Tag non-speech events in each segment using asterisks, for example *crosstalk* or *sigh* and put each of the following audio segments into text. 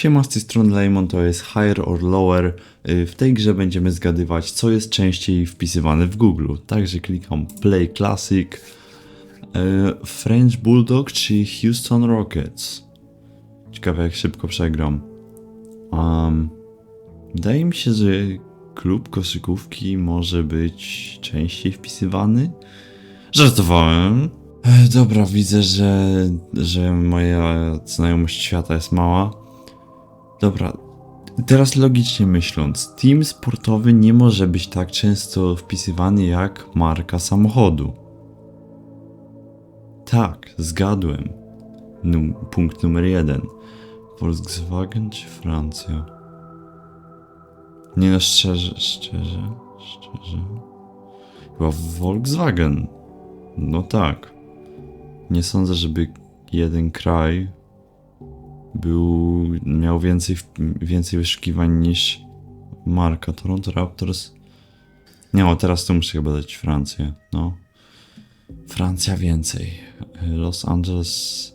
Siema, z tej strony Lemon, to jest Higher or Lower. Y, W tej grze będziemy zgadywać, co jest częściej wpisywane w Google. Także klikam Play Classic. Y, French Bulldog czy Houston Rockets? Ciekawe jak szybko przegram. Um, wydaje mi się, że klub koszykówki może być częściej wpisywany. Żartowałem. E, Dobra, widzę, że, że moja znajomość świata jest mała. Dobra, teraz logicznie myśląc, team sportowy nie może być tak często wpisywany jak marka samochodu. Tak, zgadłem. Num punkt numer jeden. Volkswagen czy Francja? Nie no, szczerze, szczerze, szczerze. Chyba Volkswagen. No tak. Nie sądzę, żeby jeden kraj był, miał więcej, więcej wyszukiwań niż marka Toronto Raptors. Nie, o teraz to muszę chyba dać Francję, no. Francja więcej. Los Angeles.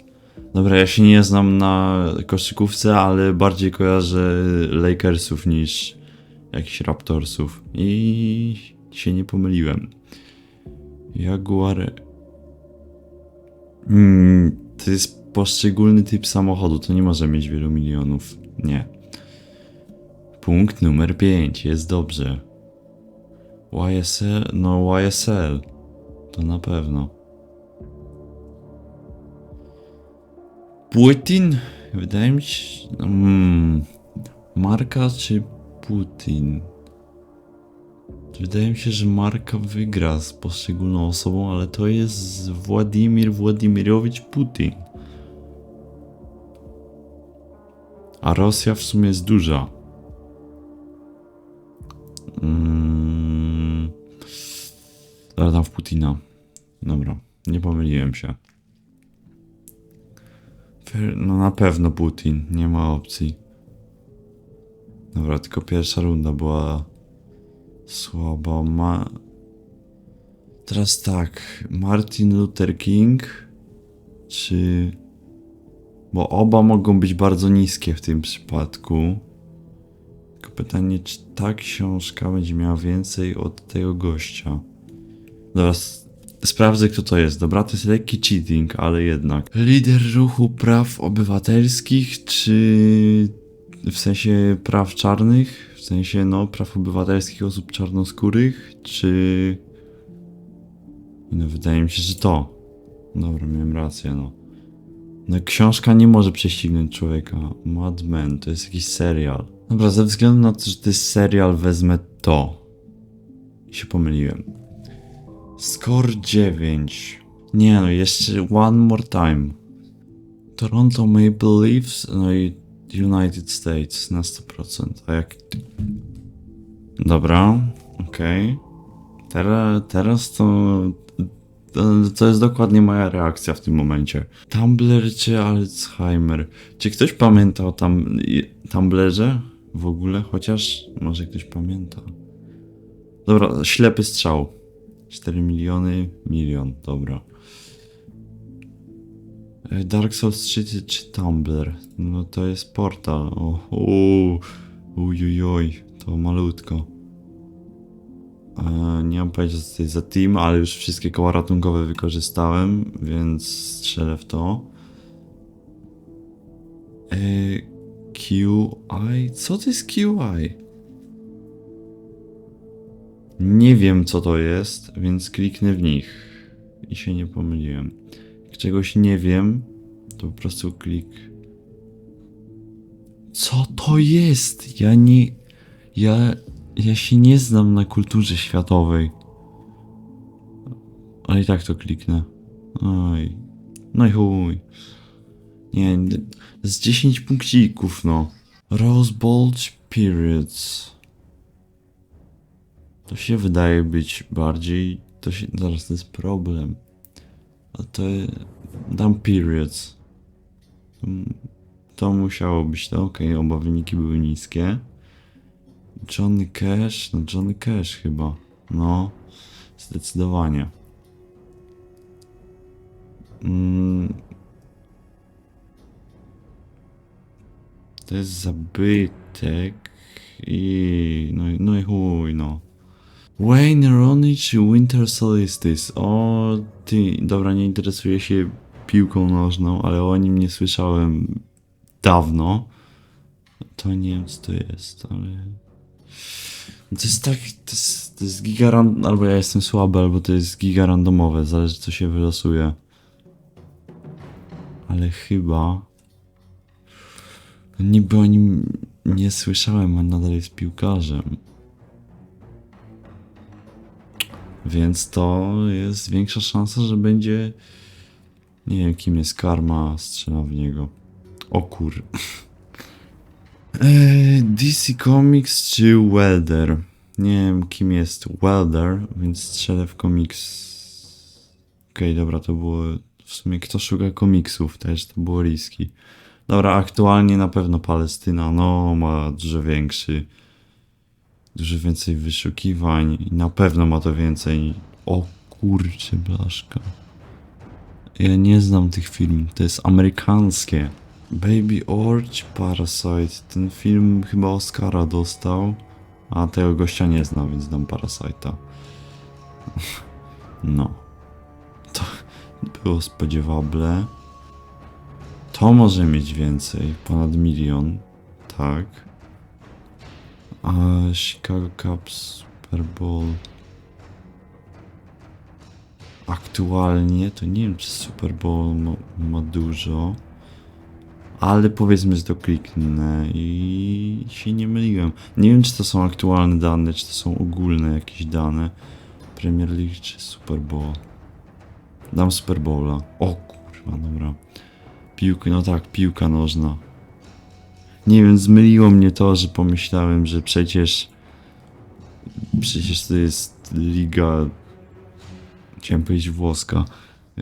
Dobra, ja się nie znam na koszykówce, ale bardziej kojarzę Lakersów niż jakichś Raptorsów. I się nie pomyliłem. Jaguar. Mm, to jest poszczególny typ samochodu, to nie może mieć wielu milionów. Nie. Punkt numer 5, jest dobrze. YSL, no YSL. To na pewno. Putin? Wydaje mi się. Mm, marka czy Putin? Wydaje mi się, że marka wygra z poszczególną osobą, ale to jest Władimir Władimirowicz Putin. A Rosja w sumie jest duża. Mm. Dam w Putina. Dobra, nie pomyliłem się. No na pewno Putin, nie ma opcji. Dobra, tylko pierwsza runda była słaba. Ma... Teraz tak, Martin Luther King czy... Bo oba mogą być bardzo niskie w tym przypadku. Tylko pytanie, czy ta książka będzie miała więcej od tego gościa. S- sprawdzę kto to jest. Dobra, to jest lekki cheating, ale jednak. Lider ruchu praw obywatelskich, czy w sensie praw czarnych? W sensie, no, praw obywatelskich osób czarnoskórych, czy... No, wydaje mi się, że to. Dobra, miałem rację, no. No, książka nie może prześcignąć człowieka. Mad Men to jest jakiś serial. Dobra, ze względu na to, że to jest serial, wezmę to. Się pomyliłem. Score 9. Nie no, jeszcze one more time. Toronto Maple Leafs, no i United States na 100%. A jak... Dobra, okej. Teraz, teraz to, to... Jest dokładnie moja reakcja w tym momencie. Tumblr czy Alzheimer? Czy ktoś pamięta o tam, Tumblerze? W ogóle? Chociaż może ktoś pamięta. Dobra, ślepy strzał. 4 miliony, milion, dobra. E, Dark Souls 3 czy, Tumblr? No to jest portal. O, o, to malutko. E, nie mam pojęcia co jest za team, ale już wszystkie koła ratunkowe wykorzystałem, więc strzelę w to. E, QI? Co to jest QI? Nie wiem co to jest, więc kliknę w nich i się nie pomyliłem. Jak czegoś nie wiem, to po prostu klik. Co to jest? Ja nie. Ja. Ja się nie znam na kulturze światowej. Ale i tak to kliknę. Oj. No i chuj. Nie, z 10 punkcików, no. Rose Bulge Periods. To się wydaje być bardziej. To się. Zaraz to jest problem. A to. Dam periods. To, musiało być to. Okej, oba wyniki były niskie. Johnny Cash? No Johnny Cash chyba. No. Zdecydowanie. Mm. To jest zabytek i... No, no i chuj, no. Wayne Rooney czy Winter Solstice? O, ty, dobra, nie interesuję się piłką nożną, ale o nim nie słyszałem dawno. To nie wiem, co to jest, ale... To jest tak, to jest, to jest giga ran... albo ja jestem słaby, albo to jest giga randomowe, zależy co się wylosuje. Ale chyba... Niby o nim nie słyszałem, a nadal jest piłkarzem. Więc to jest większa szansa, że będzie... Nie wiem, kim jest Karma, strzela w niego. O kur... *laughs* Eee, DC Comics czy Welder? Nie wiem, kim jest Welder, więc strzelę w komiks. Okej, dobra, to było... W sumie kto szuka komiksów też, to było riski. Dobra, aktualnie na pewno Palestyna, no ma dużo większy, dużo więcej wyszukiwań i na pewno ma to więcej. O kurczę, blaszka. Ja nie znam tych filmów, to jest amerykańskie. Baby Orch Parasite, ten film chyba Oscara dostał, a tego gościa nie znam, więc dam Parasite'a. *laughs* No. To było spodziewable. To może mieć więcej, ponad milion, tak. A Chicago Cubs Super Bowl. Aktualnie to nie wiem, czy Super Bowl ma, ma dużo. Ale powiedzmy, że to kliknę i się nie myliłem. Nie wiem, czy to są aktualne dane, czy to są ogólne jakieś dane. Premier League czy Super Bowl. Dam Super Bowla. O kurwa, dobra. Piłka, no tak, piłka nożna. Nie wiem, zmyliło mnie to, że pomyślałem, że przecież. Przecież to jest liga. Chciałem powiedzieć włoska.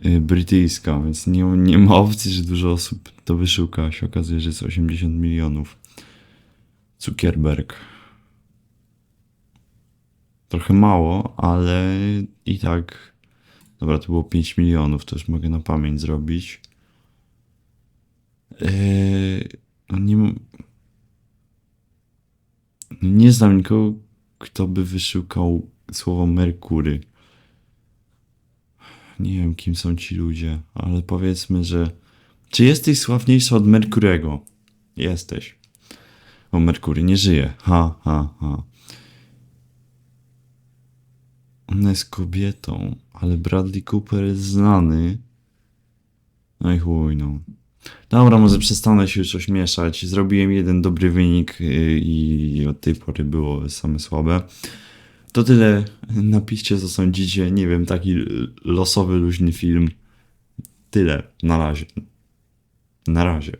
Y, Brytyjska, więc nie, nie ma opcji, że dużo osób to wyszuka. Się okazuje, że jest 80 milionów. Zuckerberg. Trochę mało, ale i tak. Dobra, to było 5 milionów, to już mogę na pamięć zrobić. Eee, nie, nie znam nikogo, kto by wyszukał słowo Merkury. Nie wiem, kim są ci ludzie, ale powiedzmy, że. Czy jesteś sławniejsza od Merkurego? Jesteś. Bo Merkury nie żyje. Ha, ha, ha. Ona jest kobietą, ale Bradley Cooper jest znany. No i chuj, no. Dobra, może przestanę się już ośmieszać. Zrobiłem jeden dobry wynik yy, i od tej pory było same słabe. To tyle. Napiszcie, co sądzicie. Nie wiem, taki losowy, luźny film. Tyle. Na razie. Na razie.